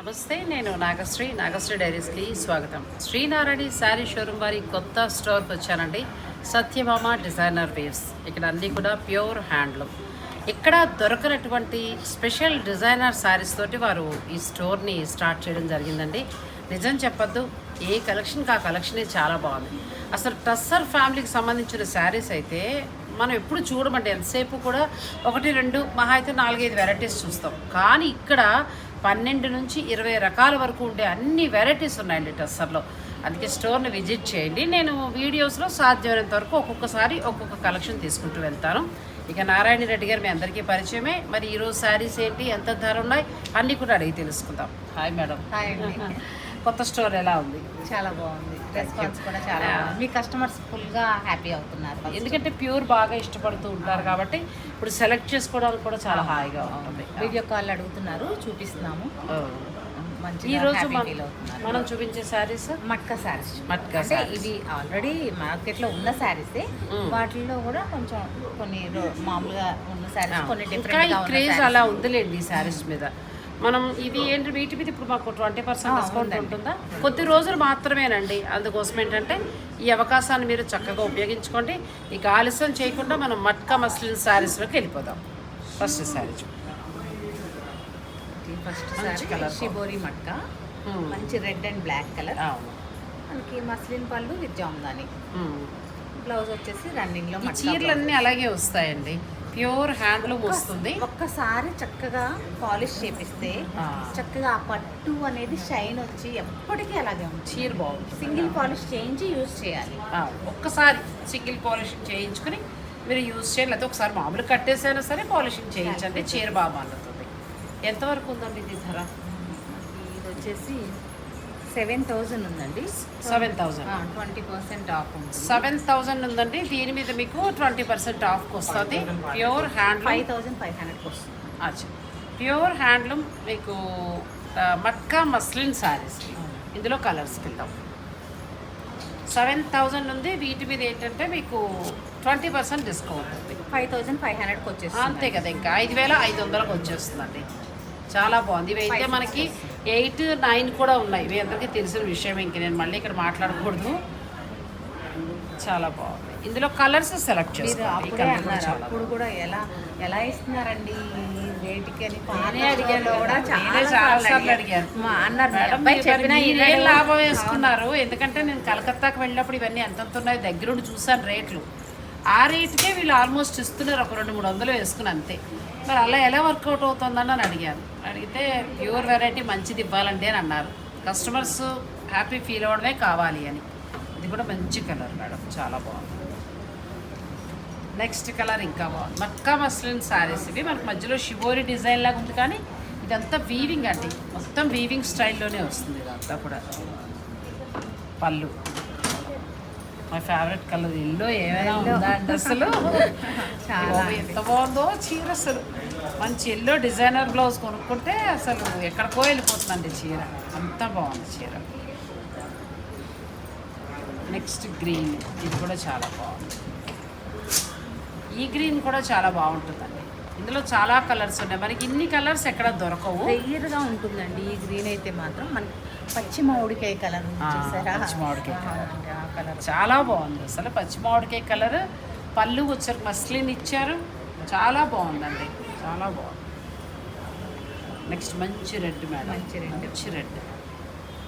నమస్తే నేను నాగశ్రీ. నాగశ్రీ డైరీస్కి స్వాగతం. శ్రీనారాయణ శారీ షోరూమ్ వారి కొత్త స్టోర్కి వచ్చానండి. సత్యభామ డిజైనర్ వేవ్స్ ఇక్కడ అన్నీ కూడా ప్యూర్ హ్యాండ్లూమ్. ఇక్కడ దొరకనటువంటి స్పెషల్ డిజైనర్ శారీస్ తోటి వారు ఈ స్టోర్ని స్టార్ట్ చేయడం జరిగిందండి. నిజం చెప్పొద్దు ఏ కలెక్షన్కి ఆ కలెక్షనే చాలా బాగుంది. అసలు టస్సర్ ఫ్యామిలీకి సంబంధించిన శారీస్ అయితే మనం ఎప్పుడు చూడమంటే ఎంతసేపు కూడా ఒకటి రెండు మహా అయితే నాలుగైదు వెరైటీస్ చూస్తాం. కానీ ఇక్కడ పన్నెండు నుంచి ఇరవై రకాల వరకు ఉండే అన్ని వెరైటీస్ ఉన్నాయండి టస్సర్లో అందుకే స్టోర్ని విజిట్ చేయండి. నేను వీడియోస్లో సాధ్యమైనంత వరకు ఒక్కొక్కసారి ఒక్కొక్క కలెక్షన్ తీసుకుంటూ వెళ్తాను. ఇక నారాయణ రెడ్డి గారు మీ అందరికీ పరిచయమే. మరి ఈరోజు శారీస్ ఏంటి? ఎంత ధర ఉన్నాయి? అన్నీ కూడా అడిగి తెలుసుకుందాం. Hi madam. హాయ్ కొత్త స్టోర్ ఎలా ఉంది? చాలా బాగుంది. రెస్పాన్స్ కూడా చాలా మీ కస్టమర్స్ ఫుల్గా హ్యాపీ అవుతున్నారు ఎందుకంటే ప్యూర్ బాగా ఇష్టపడుతూ ఉంటారు కాబట్టి ఇప్పుడు సెలెక్ట్ చేసుకోవడానికి కూడా చాలా హాయిగా ఉంటుంది. వీడియో కాల్ అడుగుతున్నారు చూపిస్తున్నాము. మంచిగా ఈ రోజు మన- చూపించే శారీస్ మట్కా శారీస్ మట్కా అంటే. ఇవి ఆల్రెడీ మార్కెట్లో ఉన్న శారీసే మ్మ్. వాటిల్లో కూడా కొంచెం కొన్ని మామూలుగా ఉన్న శారీస్ కొన్ని ఇంకా ఈ డిఫరెంట్ క్రేజ్ అలా ఉందిలేండి ఈ శారీస్ మీద. మనం ఇది ఏంటి వీటి మీద ఇప్పుడు మాకు ట్వంటీ పర్సెంట్ డిస్కౌంట్. ఉంటుందా? కొద్ది రోజులు మాత్రమేనండి. అందుకోసం ఏంటంటే ఈ అవకాశాన్ని మీరు చక్కగా ఉపయోగించుకోండి. ఇక ఆలస్యం చేయకుండా మనం మట్కా మస్లిన్ శారీస్లోకి వెళ్ళిపోదాం. First sari first sari. Shibori matka. మ్మ్. మంచి రెడ్ అండ్ బ్లాక్ కలర్. మనకి మస్లిన్ పళ్ళు విత్ జామ్దాని. బ్లౌజ్ వచ్చేసి రన్నింగ్లో ఈ మట్కా చీరలన్నీ అలాగే వస్తాయండి. ప్యూర్ హ్యాండ్లూమ్ వస్తుంది. ఒక్కసారి చక్కగా పాలిష్ చేపిస్తే. చక్కగా ఆ పట్టు అనేది షైన్ వచ్చి ఎప్పటికీ అలాగే ఉంటుంది. చీర బాగుంటుంది. సింగిల్ పాలిష్ చేయించి యూజ్ చేయాలి. ఒక్కసారి సింగిల్ పాలిషింగ్ చేయించుకుని మీరు యూజ్ చేయాలి. లేకపోతే ఒకసారి మామూలు కట్టేసైనా సరే పాలిషింగ్ చేయించండి. చీర బాగా మన్నుతుంది ఎంతవరకు ఉందండి ఇది ధర? ఇది వచ్చేసి సెవెన్ థౌజండ్ ఉందండి. Seven thousand. Twenty percent off seven thousand ఉందండి. దీని మీద మీకు ట్వంటీ పర్సెంట్ ఆఫ్కి వస్తుంది. Pure handloom. Five thousand five హండ్రెడ్కి వస్తుంది అచ్చా. ప్యూర్ హ్యాండ్లూమ్ మీకు ఆ, మట్కా మస్లిన్ శారీస్ ఇందులో కలర్స్ వెళ్దాం సెవెన్ థౌజండ్ ఉంది. వీటి మీద ఏంటంటే మీకు ట్వంటీ పర్సెంట్ డిస్కౌంట్ ఉంది. ఫైవ్ థౌజండ్ ఫైవ్ హండ్రెడ్కి అంతే వచ్చేస్తుంది కదా ఇంకా. ఐదు వేల ఐదు వందలకు వచ్చేస్తుందండి. చాలా బాగుంది. ఇవి అయితే మనకి ఎయిట్ నైన్ కూడా ఉన్నాయి. ఇవి అందరికీ తెలిసిన విషయం ఇంక నేను మళ్ళీ ఇక్కడ మాట్లాడకూడదు. చాలా బాగుంది. ఇందులో కలర్స్ సెలెక్ట్ చేసుకోండి. అప్పుడే కూడా ఎలా ఎలా ఇస్తున్నారండి ఈ రేటుకి అని నేనే అడిగాను. కూడా చాలా సార్లు. మా అన్నారు వినడు. లాభం వేసుకున్నారు? ఎందుకంటే నేను కలకత్తాకు వెళ్ళినప్పుడు ఇవన్నీ ఎంత ఉన్నాయో దగ్గరుండి చూసాను రేట్లు. ఆ రేటుకే వీళ్ళు ఆల్మోస్ట్ ఇస్తున్నారు. ఒక రెండు మూడు వందలు వేసుకుని అంతే. మరి అలా ఎలా వర్కౌట్ అవుతుందని అని అడిగాను. అడిగితే ప్యూర్ వెరైటీ మంచిది ఇవ్వాలండి అని అన్నారు. కస్టమర్స్ హ్యాపీ ఫీల్ అవ్వడమే కావాలి అని. ఇది కూడా మంచి కలర్ మేడం చాలా బాగుంది. నెక్స్ట్ కలర్ ఇంకా బాగుంది. మక్కా మస్లిన్ శారీస్ ఇవి. మనకు మధ్యలో షిబోరి డిజైన్ లాగా ఉంది కానీ ఇదంతా వీవింగ్ అండి. మొత్తం వీవింగ్ స్టైల్లోనే వస్తుంది ఇదంతా కూడా. పళ్ళు. మై ఫేవరెట్ కలర్ ఎల్లో ఏమైనా. ఉందా అండి అసలు? ఎంత బాగుందో చీర అసలు. మంచి ఎల్లో డిజైనర్ బ్లౌజ్ కొనుక్కుంటే అసలు ఎక్కడికో వెళ్ళిపోతుందండి చీర. అంత బాగుంది చీర. Next green. ఇది కూడా చాలా బాగుంది. ఈ గ్రీన్ కూడా చాలా బాగుంటుందండి. ఇందులో చాలా కలర్స్ ఉన్నాయి. మనకి ఇన్ని కలర్స్ ఎక్కడ దొరకవు. గా ఉంటుందండి ఈ గ్రీన్ అయితే మాత్రం. మనకి పచ్చి మామిడికాయ కలర్ పచ్చి మామిడికాయ కలర్. చాలా బాగుంది. అసలు పచ్చి మామిడికాయ కలర్. పళ్ళు వచ్చారు. మస్లిన్ ఇచ్చారు. చాలా బాగుందండి. చాలా బాగుంది. నెక్స్ట్ మంచి రెడ్ మేడం. మంచి red. మంచి రెడ్.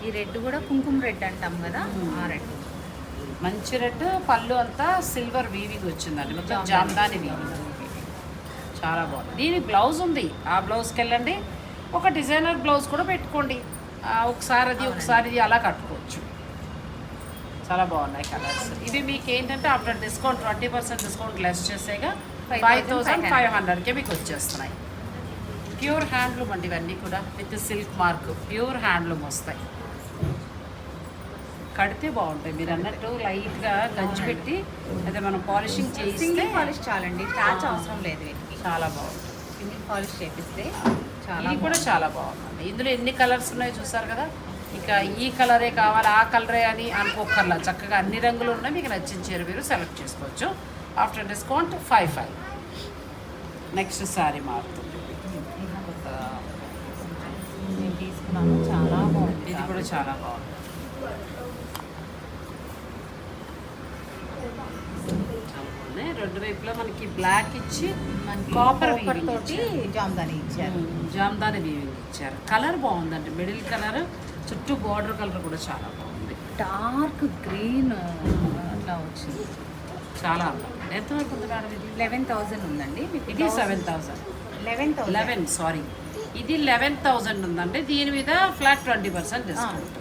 ఈ రెడ్ కూడా కుంకుమ రెడ్ అంటాం కదా ఆ రెడ్. మంచి రెడ్ పళ్ళు అంతా సిల్వర్ వీవింగ్ వచ్చిందండి. మొత్తం జామ్దాని. వీవింగ్. చాలా బాగుంది. దీని బ్లౌజ్ ఉంది. ఆ బ్లౌజ్కి వెళ్ళండి. ఒక డిజైనర్ బ్లౌజ్ కూడా పెట్టుకోండి. ఒకసారి అది ఒకసారి ఇది అలా కట్టుకోవచ్చు. చాలా బాగున్నాయి కలర్స్. ఇవి మీకు ఏంటంటే after discount twenty percent discount less చేసేగా five thousand five హండ్రెడ్కే మీకు వచ్చేస్తున్నాయి. ప్యూర్ హ్యాండ్లూమ్ అండి ఇవన్నీ కూడా with silk mark. Pure handloom వస్తాయి. కడితే బాగుంటాయి. మీరు అన్నట్టు లైట్గా గంజి పెట్టి అదే మనం పాలిషింగ్ సింగిల్ పాలిష్ చాలండి. స్టార్చ్. అవసరం లేదు వీటికి. చాలా బాగుంటుంది. సింగిల్ పాలిష్ చేపిస్తే చాలా ఇది కూడా చాలా బాగుందండి ఇందులో ఎన్ని కలర్స్ ఉన్నాయో చూసారు కదా? ఇక ఈ కలరే కావాలి ఆ కలరే అని అనుకోకర్లా చక్కగా అన్ని రంగులు ఉన్నాయి. మీకు నచ్చిన చీర మీరు సెలెక్ట్ చేసుకోవచ్చు. After discount five five. Next sari మారుతుంది తీసుకున్నాను చాలా బాగుంది ఇది కూడా చాలా బాగుంది. రెండు వైపులా మనకి బ్లాక్ ఇచ్చి మనకి కాపర్ తోటి జామ్దాని ఇచ్చారు. జామ్దాని వీవింగ్ ఇచ్చారు. కలర్ బాగుందండి. మిడిల్ కలర్ చుట్టూ బార్డర్ కలర్ కూడా చాలా బాగుంది. డార్క్ గ్రీన్ అట్లా వచ్చింది. చాలా బాగుంది ఎంతవరకు ఉంది మేడం ఇది? లెవెన్ థౌజండ్ ఉందండి. మీకు ఇది seven thousand eleven eleven sorry ఇది లెవెన్ థౌసండ్ ఉందండి. దీని మీద ఫ్లాట్ ట్వంటీ పర్సెంట్ డిస్కౌంట్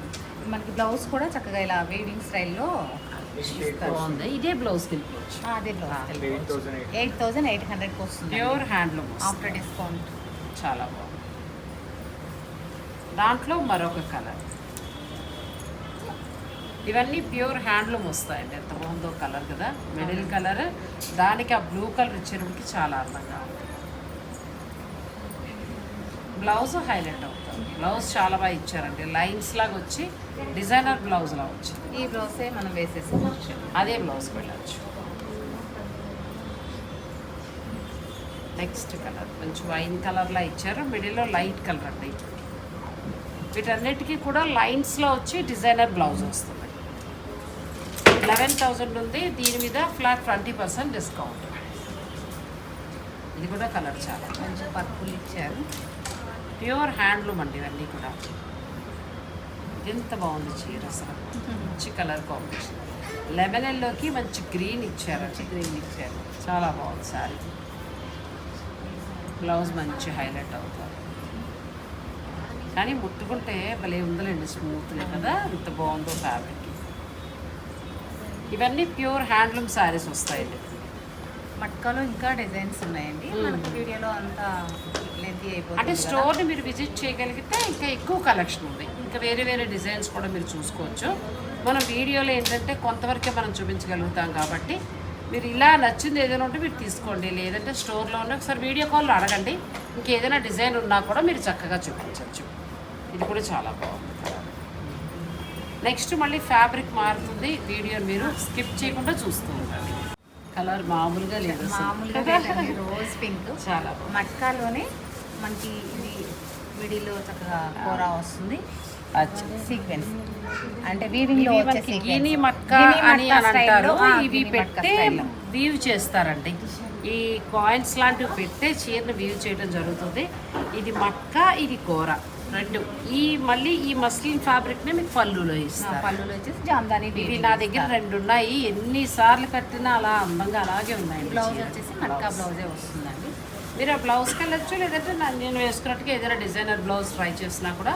మనకి బ్లౌజ్ కూడా చక్కగా ఇలా వీవింగ్ స్టైల్లో బాగుంది. ఇదే బ్లౌజ్ అదే బ్లౌజ్ ఎయిట్ థౌసండ్ ఎయిట్ హండ్రెడ్కి వస్తుంది ప్యూర్ హ్యాండ్లూమ్ ఆఫ్టర్ డిస్కౌంట్ చాలా బాగుంది. దాంట్లో మరొక కలర్ ఇవన్నీ ప్యూర్ హ్యాండ్లూమ్ వస్తాయండి ఎంత బాగుందో కలర్ కదా. మిడిల్ కలర్ దానికి ఆ బ్లూ కలర్ ఇచ్చేటికి చాలా అందంగా ఉంది బ్లౌజ్ హైలైట్ అవుతుంది. బ్లౌజ్ చాలా బాగా ఇచ్చారండి. లైన్స్ లాగా వచ్చి డిజైనర్ బ్లౌజ్ లా వచ్చింది. ఈ బ్లౌజే మనం వేసేసుకోవచ్చు. అదే బ్లౌజ్ వెళ్ళచ్చు. నెక్స్ట్ కలర్ మంచి వైన్ కలర్లా ఇచ్చారు. మిడిల్లో లైట్ కలర్ అండి. వీటన్నిటికీ కూడా లైన్స్లో వచ్చి డిజైనర్ బ్లౌజ్ వస్తుంది. లెవెన్ థౌజండ్ ఉంది. దీని మీద ఫ్లాట్ ట్వంటీ పర్సెంట్ డిస్కౌంట్ ఇది కూడా కలర్ చాలా మంచి పర్పుల్ ఇచ్చారు. ప్యూర్ హ్యాండ్లూమ్ అండి ఇవన్నీ కూడా. ఎంత బాగుంది చీర అసలు. మంచి కలర్ కాంబినేషన్. లెమన్ ఎల్లోకి మంచి గ్రీన్ ఇచ్చారండి గ్రీన్ ఇచ్చారు. చాలా బాగుంది సారీ బ్లౌజ్ మంచి హైలైట్ అవుతుంది. కానీ ముట్టుకుంటే భలే ఉందిలేండి స్మూత్గా కదా. ఎంత బాగుందో ఫ్యాబ్రిక్ ఇవన్నీ ప్యూర్ హ్యాండ్లూమ్ శారీస్ వస్తాయండి మట్కాలో ఇంకా డిజైన్స్ ఉన్నాయండి. మనకి వీడియోలో అంతా లెంతీ అయిపోతుంది అంటే. స్టోర్ని మీరు విజిట్ చేయగలిగితే ఇంకా ఎక్కువ కలెక్షన్ ఉంది. ఇంకా వేరే వేరే డిజైన్స్ కూడా మీరు చూసుకోవచ్చు. మనం వీడియోలో ఏంటంటే కొంతవరకే మనం చూపించగలుగుతాం కాబట్టి మీరు ఇలా నచ్చింది ఏదైనా ఉంటే మీరు తీసుకోండి. లేదంటే స్టోర్లో ఉన్న ఒకసారి వీడియో కాల్లో అడగండి. ఇంకేదైనా డిజైన్ ఉన్నా కూడా మీరు చక్కగా చూపించవచ్చు. ఇది కూడా చాలా బాగుంది. నెక్స్ట్ మళ్ళీ ఫ్యాబ్రిక్ మారుతుంది. వీడియోని మీరు స్కిప్ చేయకుండా చూస్తూ ఉండండి. కలర్ మామూలుగా లేదు. మామూలుగా రోజ్ పింక్. చాలా మట్కాలోనే మనకి ఇది విడిలో చక్కగా కూర వస్తుంది. సీక్వెన్స్. అంటే వీవింగ్లో. గిని అని అంటారు. ఇవి లో. వీవ్ చేస్తారండి. ఈ కాయిన్స్ లాంటివి పెట్టే చీరను వీవ్ చేయడం జరుగుతుంది. ఇది మట్క ఇది కూర. రెండు. ఈ మళ్ళీ ఈ మస్లిన్ ఫ్యాబ్రిక్ని మీకు పళ్ళులో ఆ, ఇస్తారు పళ్ళులో వచ్చేసి జామ్దాని ఇవి నా దగ్గర రెండు ఉన్నాయి. ఎన్ని సార్లు కట్టినా అలా అందంగా అలాగే ఉన్నాయి. బ్లౌజ్ వచ్చేసి మట్కా బ్లౌజే. వస్తుందండి. మీరు ఆ బ్లౌజ్కి వెళ్ళచ్చు లేదంటే నేను వేసుకున్నట్టుగా ఏదైనా డిజైనర్ బ్లౌజ్ ట్రై చేసినా కూడా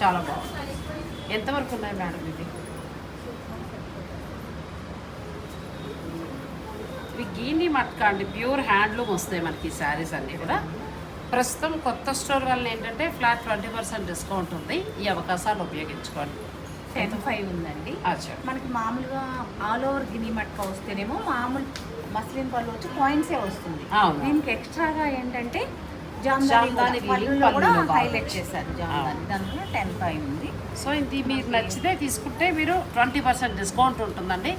చాలా బాగుంది ఎంతవరకు ఉన్నాయి మేడం ఇది ఇవి గీని మట్క అండి. ప్యూర్ హ్యాండ్లూమ్ వస్తాయి మనకి శారీస్ అన్నీ కూడా. ప్రస్తుతం కొత్త స్టోర్ వల్ల ఏంటంటే ఫ్లాట్ ట్వంటీ పర్సెంట్ డిస్కౌంట్ ఉంది. ఈ అవకాశాలు ఉపయోగించుకోండి. టెన్ ఫైవ్ ఉందండి. మనకి మామూలుగా ఆల్ ఓవర్ గిని మట్కా వస్తేనేమో మామూలు మస్లిన్ పళ్ళు వచ్చి కాయిన్సే వస్తుంది. దీనికి ఎక్స్ట్రాగా ఏంటంటే టెన్ ఫైవ్ ఉంది. సో ఇది మీరు నచ్చితే తీసుకుంటే మీరు ట్వంటీ పర్సెంట్ డిస్కౌంట్ ఉంటుందండి.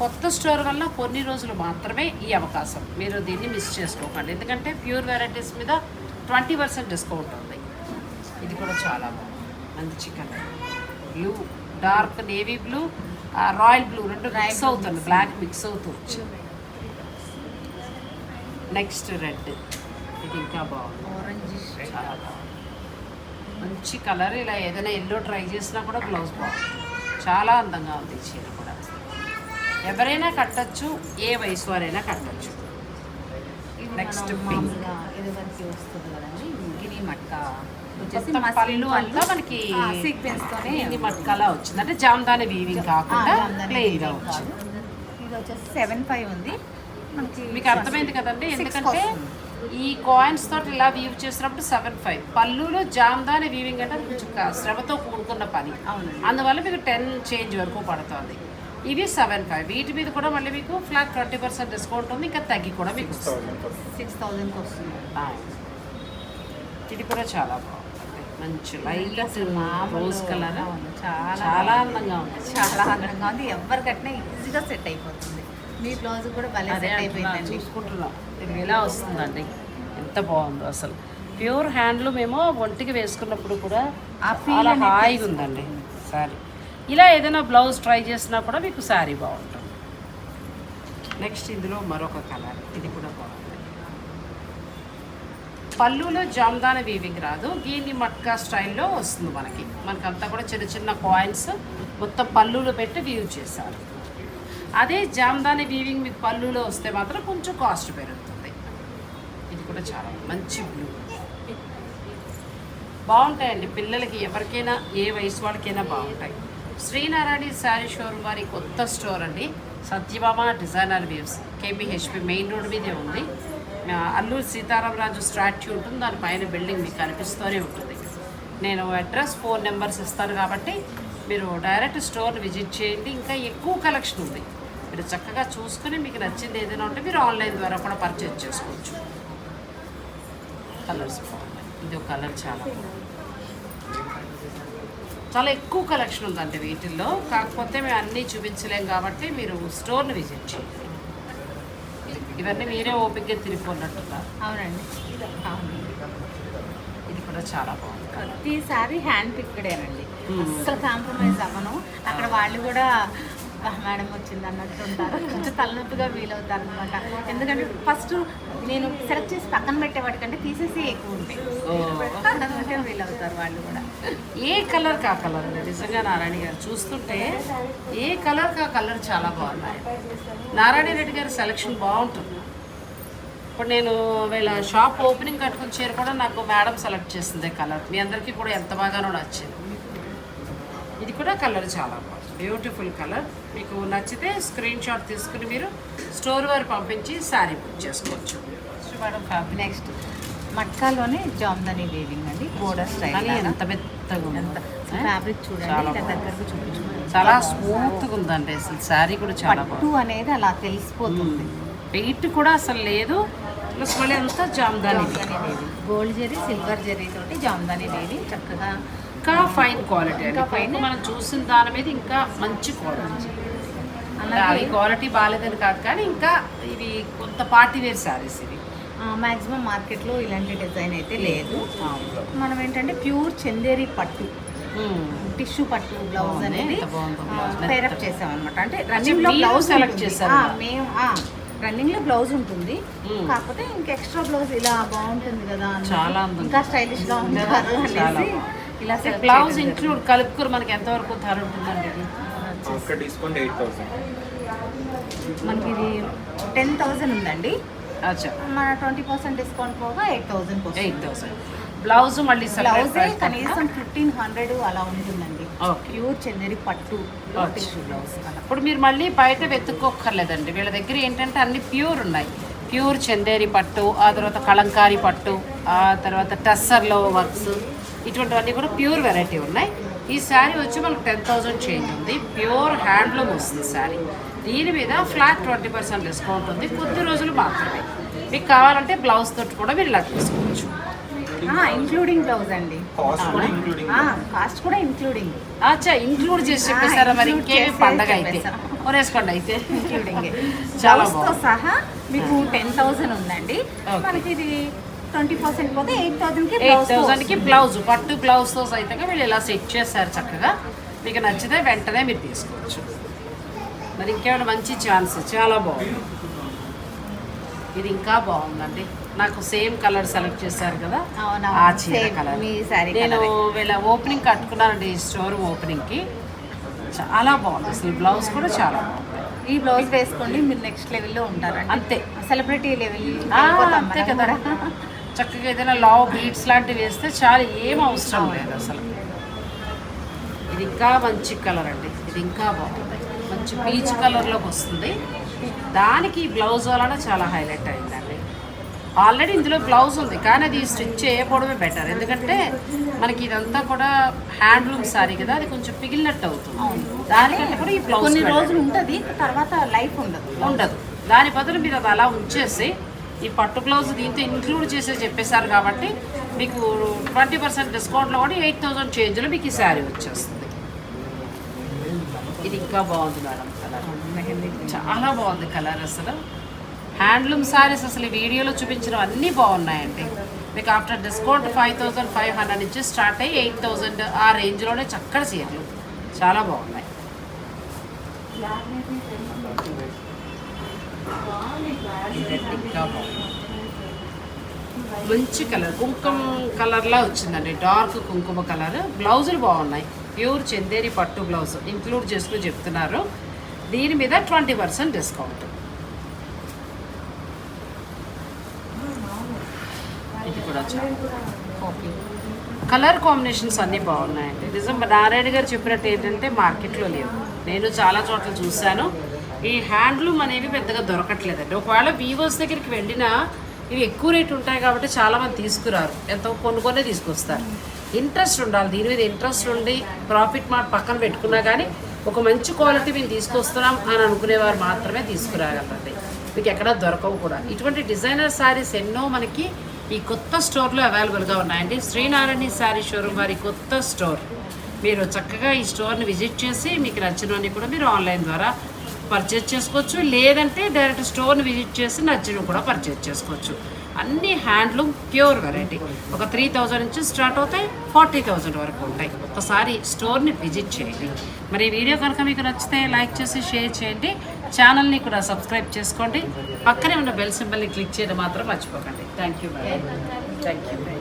కొత్త స్టోర్ వల్ల కొన్ని రోజులు మాత్రమే ఈ అవకాశం. మీరు దీన్ని మిస్ చేసుకోకండి. ఎందుకంటే ప్యూర్ వెరైటీస్ మీద ట్వంటీ పర్సెంట్ డిస్కౌంట్ ఉంది. ఇది కూడా చాలా బాగుంది. మంచి colour blue dark navy blue royal blue రెండు మిక్స్ అవుతుంది. బ్లాక్ మిక్స్ అవుతూ వచ్చింది. Next red. ఇది ఇంకా బాగుంది. ఆరెంజ్ చాలా బాగుంది. మంచి కలర్. ఇలా ఏదైనా ఎల్లో ట్రై చేసినా కూడా బ్లౌజ్ బాగుంది. చాలా అందంగా ఉంది చీర. ఎవరైనా కట్టచ్చు ఏ వయసు వారైనా కట్టచ్చు. మట్కా. వచ్చేసి మొత్తం పళ్ళు అంతా మనకి సీక్వెన్స్ తోనే ఇది మట్కలా వచ్చింది. అంటే జామ్దాని వీవింగ్ కాకుండా weaving వచ్చింది. కాదు. ఇది వచ్చేసి సెవెన్ ఫైవ్ ఉంది. మనకి మీకు అర్థమైంది కదండి? ఎందుకంటే. ఈ కాయిన్స్ తోటి ఇలా వీవ్ చేసినప్పుడు సెవెన్ ఫైవ్ పళ్ళులో జామ్దాని వీవింగ్ అంటే కొంచెం శ్రమతో కూడుకున్న పని. అందువల్ల మీకు టెన్ చేంజ్ వరకు పడుతుంది. ఇవి సెవెన్ ఫైవ్. వీటి మీద కూడా మళ్ళీ మీకు ఫ్లాట్ ట్వంటీ పర్సెంట్ డిస్కౌంట్ ఉంది. ఇంకా తగ్గి కూడా మీకు. సిక్స్ థౌజండ్కి వస్తుంది. ఇది కూడా చాలా బాగుంది. మంచి లైట్ రోజ్ కలర్ చాలా చాలా అందంగా ఉంది. చాలా అందంగా ఉంది. ఎవరు కట్టినా ఈజీగా సెట్ అయిపోతుంది. మీ బ్లౌజ్ కూడా భలే సెట్ అంటున్నా, అయిపోయిందండి. చూసుకుంటున్నాం. ఇది ఎలా వస్తుందండి? ఎంత బాగుందో అసలు. ప్యూర్ హ్యాండ్లూమ్ ఏమో ఒంటికి వేసుకున్నప్పుడు కూడా హాయిగా ఉందండి. సారీ. ఇలా ఏదైనా బ్లౌజ్ ట్రై చేసినా కూడా మీకు శారీ బాగుంటుంది. నెక్స్ట్ ఇందులో మరొక కలర్ ఇది కూడా బాగుంటుంది పళ్ళులో జామ్దాని వీవింగ్ రాదు దీన్ని మట్కా స్టైల్లో వస్తుంది మనకి. మనకంతా కూడా చిన్న చిన్న కాయిన్స్ మొత్తం పళ్ళులో పెట్టి వీవ్ చేశారు. అదే జామ్దాని వీవింగ్ మీకు పళ్ళులో వస్తే మాత్రం కొంచెం కాస్ట్ పెరుగుతుంది. ఇది కూడా చాలా మంచి బ్లూ బాగుంటాయండి పిల్లలకి ఎవరికైనా ఏ వయసు వాళ్ళకైనా బాగుంటాయి. శ్రీనారాయణ శారీ షోరూమ్ వారి కొత్త స్టోర్ అండి. Satyabhama designer views KBHP main road మీదే ఉంది. అల్లూరు అల్లూరు సీతారామరాజు స్టాట్యూ ఉంటుంది. దానిపైన బిల్డింగ్ మీకు కనిపిస్తూనే ఉంటుంది. నేను అడ్రస్ ఫోన్ నెంబర్స్ ఇస్తాను కాబట్టి మీరు డైరెక్ట్ స్టోర్ని విజిట్ చేయండి. ఇంకా ఎక్కువ కలెక్షన్ ఉంది. మీరు చక్కగా చూసుకుని మీకు నచ్చింది ఏదైనా ఉంటే మీరు ఆన్లైన్ ద్వారా కూడా పర్చేజ్ చేసుకోవచ్చు. కలర్స్ బాగున్నాయి ఇది ఒక కలర్ చాలా బాగుంది. చాలా ఎక్కువ కలెక్షన్ ఉందండి వీటిల్లో. కాకపోతే మేము అన్నీ చూపించలేం కాబట్టి మీరు స్టోర్ని విజిట్ చేయండి. ఇవన్నీ మీరే ఓపిక్గా తిరిగిపోన్నట్టున్నారు అవునండి. అవును. ఇది కూడా చాలా బాగుంది. ప్రతిసారి హ్యాండ్ పిక్డేనండి. అస్సలు కాంప్రమైజ్ అవ్వను. అక్కడ వాళ్ళు కూడా "ఆహ్, మేడం వచ్చింది అన్నట్టు ఉంటారు. కొంచెం తలనొప్పిగా ఫీల్ అవుతారు అనమాట ఎందుకంటే ఫస్ట్ నేను సెలెక్ట్ చేసి పక్కన పెట్టేవాడికంటే తీసేసి ఎక్కువ ఉంటాయి. తలనొప్పిగా ఫీల్ అవుతారు వాళ్ళు కూడా. ఏ కలర్ కా కలర్ నిజంగా నారాయణ గారు చూస్తుంటే ఏ కలర్ కా కలర్ చాలా బాగున్నాయి. నారాయణ రెడ్డి గారి సెలెక్షన్ బాగుంటుంది. ఇప్పుడు నేను వీళ్ళ షాప్ ఓపెనింగ్ కట్టుకుని చీర కూడా నాకు మేడం సెలెక్ట్ చేసింది కలర్ మీ అందరికీ కూడా ఎంత బాగానో నచ్చింది. ఇది కూడా కలర్ చాలా బ్యూటిఫుల్ కలర్. మీకు నచ్చితే స్క్రీన్ షాట్ తీసుకుని మీరు స్టోర్ వారు పంపించి శారీ బుక్ చేసుకోవచ్చు. మేడం. నెక్స్ట్ మట్కాలోనే జామ్దని వేవింగ్ అండి. బోర్డర్ స్టైల్ ఎంత మెత్తగా ఉందో. ఫ్యాబ్రిక్ చూడండి. దగ్గరకు చూపించుకోండి చాలా స్మూత్గా ఉందండి అసలు శారీ కూడా చాలా పట్టు అనేది అలా తెలిసిపోతుంది. వెయిట్ కూడా అసలు లేదు. ప్లస్ మళ్ళీ అంతా జామ్దాని గోల్డ్ జరీ సిల్వర్ జరీ తోటి జామ్దాని వేవి చక్కగా ఇంకా ఫైన్ క్వాలిటీ ఇంకా ఇంకా fine. మనం చూసిన దాని మీద ఇంకా మంచి క్వాలిటీ అలాగే క్వాలిటీ బాగాలేదని కాదు కానీ ఇంకా ఇవి కొంత పార్టీ వేర్ శారీస్ ఇవి మ్యాక్సిమం మార్కెట్లో ఇలాంటి డిజైన్ అయితే లేదు మనం ఏంటంటే ప్యూర్ చందేరి పట్టు. టిష్యూ పట్టు బ్లౌజ్. అనేది. పేరప్ మెత్త. చేసామన్నమాట అంటే రన్నింగ్లో బ్లౌజ్ ఉంటుంది. ఆ, కదా? మేము రన్నింగ్లో బ్లౌజ్ ఉంటుంది మ్మ్. కాకపోతే ఇంకా ఎక్స్ట్రా బ్లౌజ్ ఇలా బాగుంటుంది కదా. చాలా ఇంకా స్టైలిష్గా అనేసి ఇలా బ్లౌజ్ ఇంక్లూడ్ కలుపుకొని మనకి ఎంతవరకు ధర ఉంటుందండి ఇది? After discount eight thousand. జరిగింది. మనకి ఇది టెన్ థౌసండ్ ఉందండి. అచ్చా. మన ట్వంటీ పర్సెంట్ డిస్కౌంట్ పోగా eight thousand eight thousand. Blouse మళ్ళీ బ్లౌజ్ కనీసం ఫిఫ్టీన్ హండ్రెడ్ అలా ఉంటుందండి. ఓకే. ప్యూర్ చందేరి పట్టు బ్లౌజ్ ఇప్పుడు మీరు మళ్ళీ బయట వెతుక్కోక్కర్లేదండి. వీళ్ళ దగ్గర ఏంటంటే అన్ని ప్యూర్ ఉన్నాయి. ప్యూర్ చందేరి పట్టు ఆ తర్వాత కలంకారీ పట్టు ఆ తర్వాత టస్సర్లో వర్క్స్. ఇటువంటివన్నీ కూడా ప్యూర్ వెరైటీ ఉన్నాయి. ఈ శారీ వచ్చి మనకు టెన్ థౌజండ్ చేంజ్ ఉంది. ప్యూర్ హ్యాండ్లూమ్ వస్తుంది శారీ. దీని మీద ఫ్లాట్ ట్వంటీ పర్సెంట్ డిస్కౌంట్ ఉంది. కొద్ది రోజులు మాత్రమే. మీకు కావాలంటే బ్లౌజ్ తోటి కూడా మీరు ఇలా తీసుకోవచ్చు. ఇంక్లూడింగ్ బ్లౌజ్ అండి. కాస్ట్ కూడా ఇంక్లూడింగ్ కాస్ట్ కూడా ఇంక్లూడింగ్ అచ్చా ఇంక్లూడ్ చేసి చెప్పేసారా మరి? ఇంకేమి పండగ అయితే. కొనేసుకోండి అయితే. ఇంక్లూడింగ్ చాలా సహా మీకు టెన్ థౌసండ్ ఉందండి. మనకి ఇది ట్వంటీ పర్సెంట్ పోతే ఎయిట్ థౌసండ్కి ఎయిట్ బ్లౌజ్ పట్టు బ్లౌజ్తో సైతంగా వీళ్ళు ఇలా సెట్ చేస్తారు చక్కగా. మీకు నచ్చితే వెంటనే మీరు తీసుకోవచ్చు. మరి ఇంకేమైనా మంచి ఛాన్స్? చాలా బాగుంది. ఇది ఇంకా బాగుందండి. నాకు సేమ్ కలర్ సెలెక్ట్ చేశారు కదా. ఆ చీర కలర్. నేను వీళ్ళ ఓపెనింగ్ కట్టుకున్నానండి ఈ స్టోర్ ఓపెనింగ్కి. చాలా బాగుంది. అసలు బ్లౌజ్ కూడా చాలా బాగుంది. ఈ బ్లౌజ్ వేసుకోండి మీరు నెక్స్ట్ లెవెల్లో ఉంటారండి. అంతే. సెలబ్రిటీ లెవెల్ అంతే కదా. చక్కగా ఏదైనా లావ్ బీట్స్ లాంటివి వేస్తే చాలా ఏం అవసరం లేదు అసలు. ఇది ఇంకా మంచి కలర్ అండి. ఇది ఇంకా బాగుంది. మంచి పీచ్ కలర్లోకి వస్తుంది. దానికి ఈ బ్లౌజ్ వలన చాలా హైలైట్ అయిందండి. ఆల్రెడీ ఇందులో బ్లౌజ్ ఉంది కానీ అది స్టిచ్ చేయకపోవడమే బెటర్ ఎందుకంటే మనకి ఇదంతా కూడా హ్యాండ్లూమ్ సారీ కదా అది కొంచెం పిగిలినట్టు అవుతుంది. దానికంటే కూడా ఈ బ్లౌజ్ కొన్ని. రోజులు ఉంటుంది తర్వాత లైఫ్ ఉండదు. ఉండదు. దాని బదులు మీరు అది అలా ఉంచేసి ఈ పట్టు బ్లౌజ్ దీంతో ఇంక్లూడ్ చేసే చెప్పేశారు కాబట్టి మీకు ట్వంటీ పర్సెంట్ డిస్కౌంట్లో కూడా ఎయిట్ థౌసండ్ చేంజ్లో మీకు ఈ శారీ వచ్చేస్తుంది. ఇది ఇంకా బాగుంది మేడం కలర్. చాలా బాగుంది కలర్ అసలు. హ్యాండ్లూమ్ శారీస్ అసలు ఈ వీడియోలో చూపించిన అన్నీ బాగున్నాయండి. మీకు after discount five thousand five hundred నుంచి స్టార్ట్ అయ్యి ఎయిట్ థౌజండ్ ఆ రేంజ్లోనే చక్కటి చీరలు. చాలా బాగున్నాయి. మంచి కలర్. కుంకుమ కలర్లా వచ్చిందండి. డార్క్ కుంకుమ కలర్. బ్లౌజులు బాగున్నాయి. ప్యూర్ చందేరి పట్టు బ్లౌజ్. ఇంక్లూడ్ చేసుకుని చెప్తున్నారు. దీని మీద ట్వంటీ పర్సెంట్ డిస్కౌంట్. ఇది కూడా ఓకే కలర్ కాంబినేషన్స్ అన్నీ బాగున్నాయండి. నిజం నారాయణ గారు చెప్పినట్టు ఏంటంటే మార్కెట్లో లేవు. నేను చాలా చోట్ల చూశాను. ఈ హ్యాండ్లూమ్ అనేవి పెద్దగా దొరకట్లేదండి. ఒకవేళ వివోస్ దగ్గరికి వెళ్ళినా ఇవి ఎక్కువ రేట్ ఉంటాయి కాబట్టి చాలామంది తీసుకురారు. ఎంతో కొన్ని తీసుకొస్తారు. ఇంట్రెస్ట్ ఉండాలి. దీని మీద ఇంట్రెస్ట్ ఉండి ప్రాఫిట్ మార్ట్ పక్కన పెట్టుకున్నా కానీ ఒక మంచి క్వాలిటీ మేము తీసుకొస్తున్నాం అని అనుకునేవారు మాత్రమే తీసుకురాగలరండి. మీకు ఎక్కడా దొరకవు కూడా. ఇటువంటి డిజైనర్ శారీస్ ఎన్నో మనకి ఈ కొత్త స్టోర్లో అవైలబుల్గా ఉన్నాయండి. శ్రీనారాయణ శారీ షోరూమ్ వారి కొత్త స్టోర్. మీరు చక్కగా ఈ స్టోర్ని విజిట్ చేసి మీకు నచ్చినవన్నీ కూడా మీరు ఆన్లైన్ ద్వారా పర్చేజ్ చేసుకోవచ్చు. లేదంటే డైరెక్ట్ స్టోర్ని విజిట్ చేసి నచ్చినవి కూడా పర్చేజ్ చేసుకోవచ్చు. అన్ని హ్యాండ్లూమ్ ప్యూర్ వెరైటీ ఒక త్రీ థౌజండ్ నుంచి స్టార్ట్ అవుతాయి ఫార్టీ థౌజండ్ వరకు ఉంటాయి. ఒకసారి స్టోర్ని విజిట్ చేయండి. మరి ఈ వీడియో కనుక మీకు నచ్చితే లైక్ చేసి షేర్ చేయండి. ఛానల్ని కూడా సబ్స్క్రైబ్ చేసుకోండి. పక్కనే ఉన్న బెల్ సింబల్ని క్లిక్ చేయడం మాత్రం మర్చిపోకండి. Thank you thank you